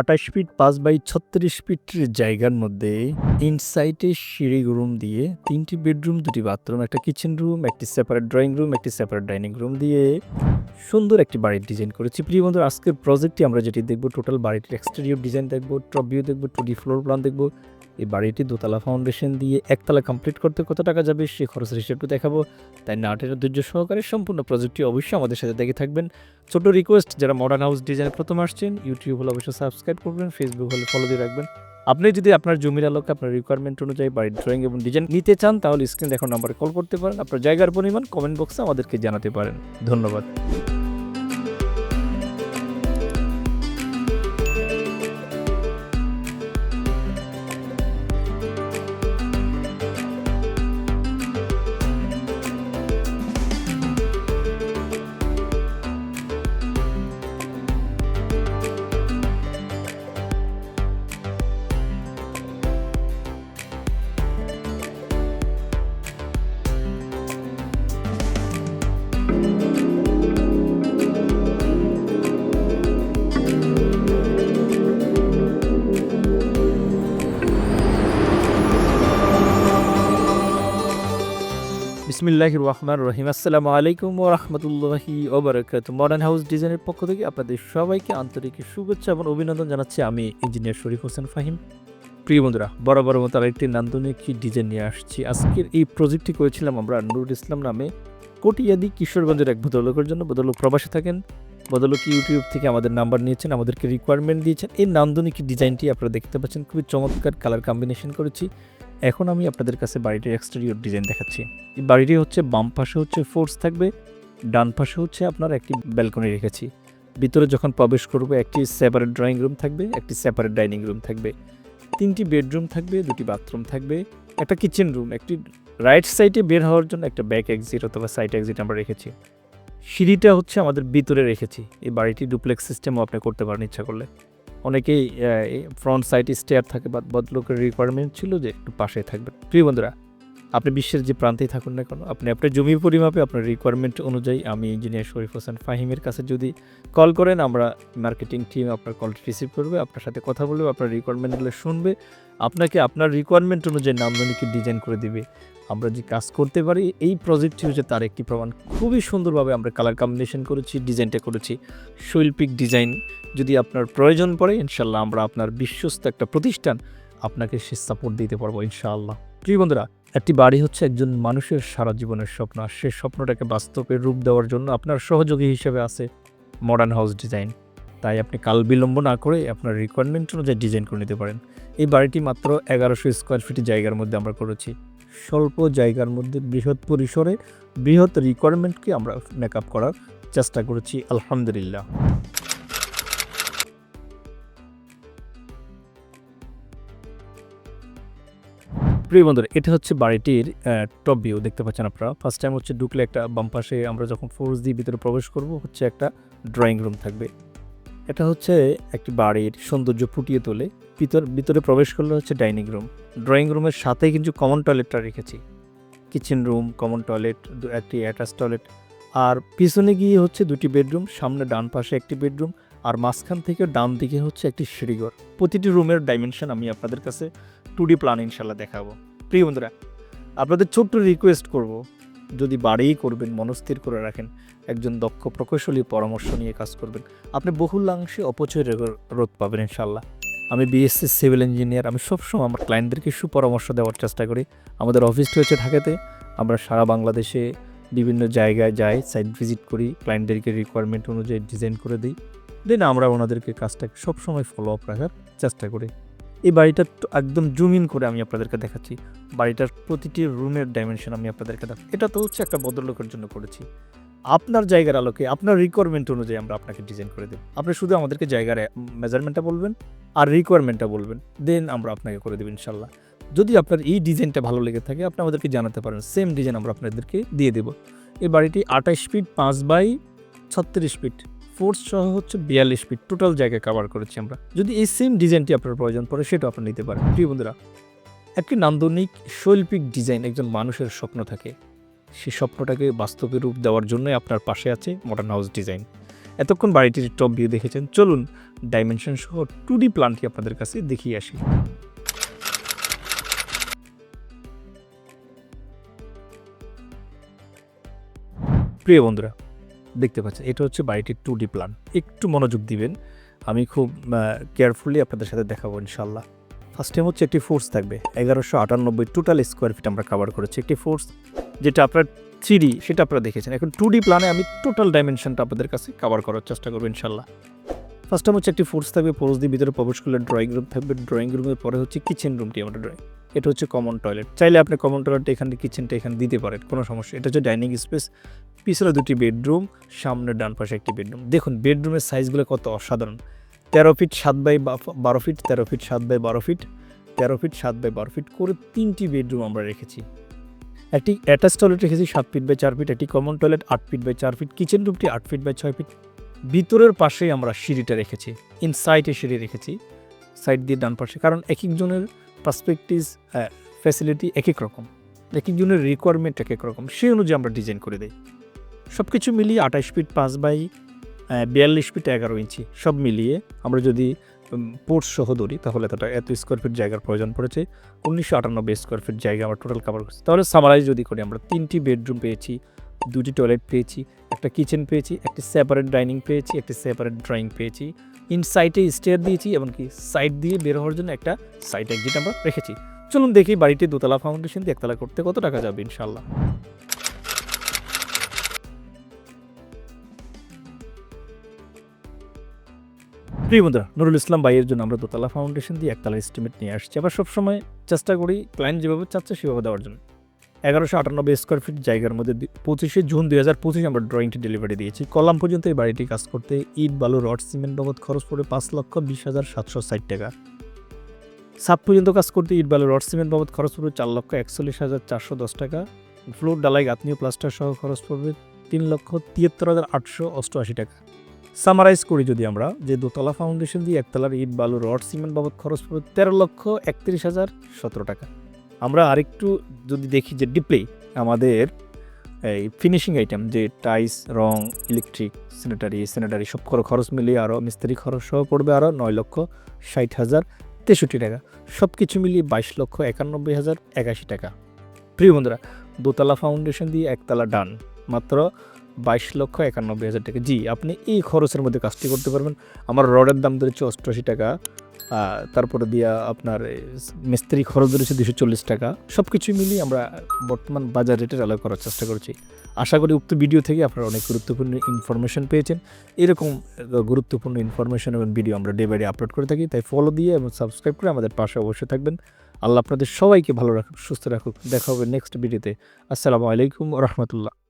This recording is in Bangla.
আঠাশ ফিট পাঁচ বাই ছত্রিশ ফিটের জায়গার মধ্যে ইনসাইটে সিঁড়ি রুম দিয়ে তিনটি বেডরুম, দুটি বাথরুম, একটা কিচেন রুম একটি সেপারেট ড্রয়িং রুম একটি সেপারেট ডাইনিং রুম দিয়ে সুন্দর একটি বাড়ির ডিজাইন করেছি। প্রিয় বন্ধু আজকের প্রজেক্টটি আমরা যেটি দেখব টোটাল বাড়িটির এক্সটেরিয়র ডিজাইন দেখব টপ ভিউ দেখব টু ডি ফ্লোর প্ল্যান দেখব এই বাড়িটি দোতলা ফাউন্ডেশন দিয়ে একতলা কমপ্লিট করতে কত টাকা যাবে সে খরচের হিসেবটু দেখাবো। তাই নাটের ধৈর্য সহকারে সম্পূর্ণ প্রজেক্টটি অবশ্যই আমাদের সাথে দেখে থাকবেন। ছোট রিকোয়েস্ট যারা মডার্ন হাউস ডিজাইনে প্রথম আসছেন ইউটিউব হলে অবশ্যই সাবস্ক্রাইব করবেন ফেসবুক হলে ফলো দিয়ে রাখবেন। আপনি যদি আপনার জমির আলোকে আপনার রিকোয়ারমেন্ট অনুযায়ী বাড়ির ড্রয়িং এবং ডিজাইন নিতে চান, তাহলে স্ক্রিন দেখার নম্বরে কল করতে পারেন। আপনার জায়গার পরিমাণ কমেন্ট বক্সে আমাদেরকে জানাতে পারেন। ধন্যবাদ। বিসমিল্লাহ রহমান রহিম। আসসালামু আলাইকুম ও রহমতুল্লাহি ওবরাকাত মডার্ন হাউস ডিজাইনের পক্ষ থেকে আপনাদের সবাইকে আন্তরিক শুভেচ্ছা এবং অভিনন্দন জানাচ্ছি। আমি ইঞ্জিনিয়ার শরীফ হোসেন ফাহিম। প্রিয় বন্ধুরা, বরাবর মতো আরেকটি নান্দনিক ডিজাইন নিয়ে আসছি। আজকের এই প্রজেক্টটি করেছিলাম আমরা নুরুল ইসলাম নামে কটিয়াদি কিশোরগঞ্জের এক ভদ্রলোকের জন্য। ভদ্রলোক প্রবাসে থাকেন। ভদ্রলোক ইউটিউব থেকে আমাদের নাম্বার নিয়েছেন, আমাদেরকে রিকোয়ারমেন্ট দিয়েছেন। এই নান্দনিক ডিজাইনটি আপনারা দেখতে পাচ্ছেন। খুবই চমৎকার কালার কম্বিনেশন করেছি। এখন আমি আপনাদের কাছে বাড়িটির এক্সটেরিয়র ডিজাইন দেখাচ্ছি। বাড়িটি হচ্ছে বাম পাশে হচ্ছে ফোর্স থাকবে, ডান পাশে হচ্ছে আপনার একটি ব্যালকনি রেখেছি। ভিতরে যখন প্রবেশ করব, একটি সেপারেট ড্রয়িং রুম থাকবে, একটি সেপারেট ডাইনিং রুম থাকবে। তিনটি বেডরুম থাকবে, দুটি বাথরুম থাকবে, একটা কিচেন রুম একটি রাইট সাইডে বের হওয়ার জন্য একটা ব্যাক এক্সিট অথবা সাইড এক্সিট আমরা রেখেছি। সিঁড়িটা হচ্ছে আমাদের ভিতরে রেখেছি। এই বাড়িটি ডুপ্লেক্স সিস্টেমও আপনি করতে পারেন ইচ্ছা করলে। অনেকেই ফ্রন্ট সাইড স্টেয়ার থাকে বা বদলোকের রিকোয়ারমেন্ট ছিল যে একটু পাশে থাকবে প্রিয় বন্ধুরা আপনি বিশ্বের যে প্রান্তেই থাকুন না কেন, আপনি আপনার জমি পরিমাপে আপনার রিকোয়ারমেন্ট অনুযায়ী আমি ইঞ্জিনিয়ার শরীফ হোসেন ফাহিমের কাছে যদি কল করেন, আমরা মার্কেটিং টিম আপনার কল রিসিভ করবে, আপনার সাথে কথা বলবে, আপনার রিকোয়ারমেন্টগুলো শুনবে, আপনাকে আপনার রিকোয়ারমেন্ট অনুযায়ী নামদানিকে ডিজাইন করে দিবে। আমরা যে কাজ করতে পারি, এই প্রজেক্টটি হচ্ছে তার একটি প্রমাণ খুবই সুন্দরভাবে আমরা কালার কম্বিনেশন করেছি ডিজাইনটা করেছি। শৈল্পিক ডিজাইন যদি আপনার প্রয়োজন পড়ে ইনশাল্লাহ আমরা আপনার বিশ্বস্ত একটা প্রতিষ্ঠান আপনাকে সে সাপোর্ট দিতে পারব, ইনশাআল্লাহ। প্রিয় বন্ধুরা, একটি বাড়ি হচ্ছে একজন মানুষের সারা জীবনের স্বপ্ন। আর সে স্বপ্নটাকে বাস্তবে রূপ দেওয়ার জন্য আপনার সহযোগী হিসেবে আছে মডার্ন হাউস ডিজাইন তাই আপনি কাল বিলম্ব না করে আপনার রিকোয়ারমেন্ট অনুযায়ী ডিজাইন করে নিতে পারেন। এই বাড়িটি মাত্র এগারোশো স্কোয়ার ফিট জায়গার মধ্যে আমরা করেছি। স্বল্প জায়গার মধ্যে বৃহৎ পরিসরে বৃহৎ রিকোয়ারমেন্টকে আমরা মেকআপ করার চেষ্টা করেছি, আলহামদুলিল্লাহ। প্রিয় বন্ধুরা, এটা হচ্ছে বাড়িটির টপ ভিউ দেখতে পাচ্ছেন আপনারা। ফার্স্ট টাইম হচ্ছে ঢুকলে একটা বাম পাশে আমরা যখন ফোর্স দিয়ে ভিতরে প্রবেশ করব, হচ্ছে একটা ড্রয়িং রুম থাকবে। এটা হচ্ছে একটি বাড়ির সৌন্দর্য ফুটিয়ে তোলে। ভিতর, ভিতরে প্রবেশ করলে হচ্ছে ডাইনিং রুম ড্রয়িং রুমের সাথে কিন্তু কমন টয়লেটটা রেখেছি। কিচেন রুম কমন টয়লেট একটি অ্যাটাচ টয়লেট আর পিছনে গিয়ে হচ্ছে দুটি বেডরুম সামনে ডান পাশে একটি বেডরুম আর মাঝখান থেকে ডান দিকে হচ্ছে একটি সিঁড়িঘর। প্রতিটি রুমের ডাইমেনশন আমি আপনাদের কাছে টু ডি প্ল্যান ইনশাল্লাহ দেখাবো। প্রিয় বন্ধুরা, আপনাদের ছোট্ট রিকোয়েস্ট করব, যদি বাড়িই করবেন, মনস্থির করে রাখেন, একজন দক্ষ প্রকৌশলী পরামর্শ নিয়ে কাজ করবেন, আপনি বহুলাংশে অপচয় রোধ পাবেন ইনশাল্লাহ আমি বিএসসি সিভিল ইঞ্জিনিয়ার আমি সবসময় আমার ক্লায়েন্টদেরকে সুপরামর্শ দেওয়ার চেষ্টা করি। আমাদের অফিসটি হচ্ছে ঢাকাতে, আমরা সারা বাংলাদেশে বিভিন্ন জায়গায় যাই সাইট ভিজিট করি ক্লায়েন্টদেরকে রিকোয়ারমেন্ট অনুযায়ী ডিজাইন করে দিই। দেন আমরা ওনাদেরকে কাজটাকে সবসময় ফলো আপ রাখার চেষ্টা করি। এই বাড়িটা একদম জুম ইন করে আমি আপনাদেরকে দেখাচ্ছি। বাড়িটার প্রতিটি রুমের ডাইমেনশন আমি আপনাদেরকে দেখ এটা তো হচ্ছে একটা ভদ্রলোকের জন্য করেছি। আপনার জায়গার আলোকে, আপনার রিকোয়ারমেন্ট অনুযায়ী আমরা আপনাকে ডিজাইন করে দেব। আপনি শুধু আমাদেরকে জায়গার মেজারমেন্টটা বলবেন আর রিকোয়ারমেন্টটা বলবেন। দেন আমরা আপনাকে করে দেবো ইনশাল্লাহ যদি আপনার এই ডিজাইনটা ভালো লেগে থাকে, আপনি আমাদেরকে জানাতে পারেন। সেম ডিজাইন আমরা আপনাদেরকে দিয়ে দেবো। এই বাড়িটি আঠাশ ফিট পাঁচ বাই ছত্রিশ ফিট ফোর্স সহ হচ্ছে বিয়াল্লিশ ফিট টোটাল জায়গা কভার করেছি আমরা। যদি এই সেম ডিজাইনটি আপনার প্রয়োজন পড়ে সেটা আপনি নিতে পারেন। প্রিয় বন্ধুরা, একটি নান্দনিক, শৈল্পিক ডিজাইন একজন মানুষের স্বপ্ন থাকে। সেই স্বপ্নটাকে বাস্তবে রূপ দেওয়ার জন্যই আপনার পাশে আছে মডার্ন হাউস ডিজাইন এতক্ষণ বাড়িটির টপ ভিউ দেখেছেন। চলুন ডাইমেনশন সহ টু ডি প্ল্যানটি আপনাদের কাছে দেখিয়ে আসি। প্রিয় বন্ধুরা দেখতে পাচ্ছেন, এটা হচ্ছে বাড়িটির টু ডি প্ল্যান একটু মনোযোগ দিবেন, আমি খুব কেয়ারফুলি আপনাদের সাথে দেখাবো ইনশাল্লাহ ফার্স্ট টাইম হচ্ছে একটি ফোর্স থাকবে, এগারোশো আটানব্বই টোটাল স্কোয়ার ফিট আমরা কভার করেছি একটি ফোর্স যেটা আপনার থ্রি সেটা আপনারা দেখেছেন। এখন টু ডি প্ল্যানে আমি টোটাল ডাইমেনশনটা আপনাদের কাছে কভার করার চেষ্টা করব ইনশাল্লাহ ফার্স্ট হচ্ছে একটি ফোর্স থাকবে ফোর্স দিয়ে ভিতরে প্রবেশ করলে ড্রয়িং রুম থাকবে। ড্রয়িং রুমের পরে হচ্ছে কিচেন রুমটি আমরা ড্রয়িং এটা হচ্ছে কমন টয়লেট চাইলে আপনি কমন টয়লেটটা এখানে কিচেনটা এখানে দিতে পারেন, কোনো সমস্যা এটা হচ্ছে ডাইনিং স্পেস পিছনে দুটি বেডরুম সামনে ডান পাশে একটি বেডরুম দেখুন বেডরুমের সাইজগুলো কত অসাধারণ। তেরো ফিট সাত বাই বারো ফিট তেরো ফিট সাত বাই বারো ফিট তেরো ফিট সাত বাই বারো ফিট করে তিনটি বেডরুম আমরা রেখেছি। একটি অ্যাটাচ টয়লেট রেখেছি, সাত ফিট বাই চার ফিট একটি কমন টয়লেট আট ফিট বাই চার ফিট কিচেন রুমটি আট ফিট বাই ছয় ফিট ভিতরের পাশেই আমরা সিঁড়িটা রেখেছি ইন সাইডে সিঁড়ি রেখেছি সাইড দিয়ে ডান পাশে। কারণ এক একজনের পার্সপেক্টিভ ফ্যাসিলিটি এক এক রকম এক একজনের রিকোয়ারমেন্ট এক এক রকম। সেই অনুযায়ী আমরা ডিজাইন করে দিই। সব কিছু মিলিয়ে আঠাশ ফিট পাঁচ বাই বিয়াল্লিশ ফিট এগারো ইঞ্চি, সব মিলিয়ে আমরা যদি পোর্টস সহ ধরি, তাহলে এতটা, এত স্কোয়ার ফিট জায়গার প্রয়োজন পড়েছে। উনিশশো আটানব্বই স্কোয়ার ফিট জায়গা আমরা টোটাল কভার করছি। তাহলে সামারাইজ যদি করি, আমরা তিনটি বেডরুম পেয়েছি দুটি টয়লেট পেয়েছি, একটা কিচেন পেয়েছি, একটি সেপারেট ডাইনিং পেয়েছি, একটি সেপারেট ড্রয়িং পেয়েছি। ইন সাইডে স্টেয়ার দিয়েছি এমনকি সাইড দিয়ে বের হওয়ার জন্য একটা সাইড এক্সিট আমরা রেখেছি। চলুন দেখি বাড়িটি দোতলা ফাউন্ডেশন দিয়ে একতলা করতে কত টাকা যাবে ইনশাল্লাহ প্রিয় বন্ধুরা, নুরুল ইসলাম ভাইয়ের জন্য আমরা দোতলা ফাউন্ডেশন দিয়ে একতলা এস্টিমেট নিয়ে আসছি। আবার সবসময় চেষ্টা করি ক্লায়েন্ট যেভাবে চাচ্ছে সেভাবে দেওয়ার জন্য। এগারোশো আটানব্বই স্কোয়ার ফিট জায়গার মধ্যে পঁচিশে জুন দুই হাজার পঁচিশ আমরা ড্রয়িংটি ডেলিভারি দিয়েছি। কলাম পর্যন্ত এই বাড়িটি কাজ করতে ইট, বালু, রড, সিমেন্ট বাবদ খরচ পড়ে পাঁচ লক্ষ বিশ হাজার সাতশো ষাট টাকা। সাত পর্যন্ত কাজ করতে ইট, বালু, রড, সিমেন্ট বাবদ খরচ পড়বে চার লক্ষ একচল্লিশ হাজার চারশো দশ টাকা। ফ্লোর ডালাই গাঁথনীয় প্লাস্টার সহ খরচ পড়বে তিন লক্ষ তিয়াত্তর হাজার আটশো অষ্টআশি টাকা। সামারাইজ করি যদি আমরা যে দোতলা ফাউন্ডেশন দিয়ে একতলার ইট, বালু, রড, সিমেন্ট বাবদ খরচ পড়বে তেরো লক্ষ একত্রিশ হাজার সতেরো টাকা। আমরা আরেকটু যদি দেখি যে ডিপলি আমাদের এই ফিনিশিং আইটেম যে টাইস রং ইলেকট্রিক স্যানিটারি স্যানিটারি সব খর- খরচ মিলিয়ে আরও মিস্ত্রি খরচ সহ পড়বে আরও নয় লক্ষ ষাট হাজার তেষট্টি টাকা। সব কিছু মিলিয়ে বাইশ লক্ষ একানব্বই হাজার একাশি টাকা। প্রিয় বন্ধুরা, দোতলা ফাউন্ডেশন দিয়ে একতলা ডান, মাত্র বাইশ লক্ষ একানব্বই হাজার টাকা। জি, আপনি এই খরচের মধ্যে কাজটি করতে পারবেন। আমার রডের দাম ধরেছে অষ্টআশি টাকা। তারপরে দিয়া আপনার মিস্ত্রি খরচ ধরেছে দুশো চল্লিশ টাকা। সব কিছু মিলিয়ে আমরা বর্তমান বাজার রেটের আলাদা করার চেষ্টা করছি। আশা করি উক্ত ভিডিও থেকে আপনারা অনেক গুরুত্বপূর্ণ ইনফরমেশন পেয়েছেন। এরকম গুরুত্বপূর্ণ ইনফরমেশন এবং ভিডিও আমরা ডে বাই ডে আপলোড করে থাকি। তাই ফলো দিয়ে এবং সাবস্ক্রাইব করে আমাদের পাশে অবশ্যই থাকবেন। আল্লাহ আপনাদের সবাইকে ভালো রাখুক, সুস্থ রাখুক। দেখা হবে নেক্সট ভিডিওতে আসসালামু আলাইকুম রহমতুল্লাহ।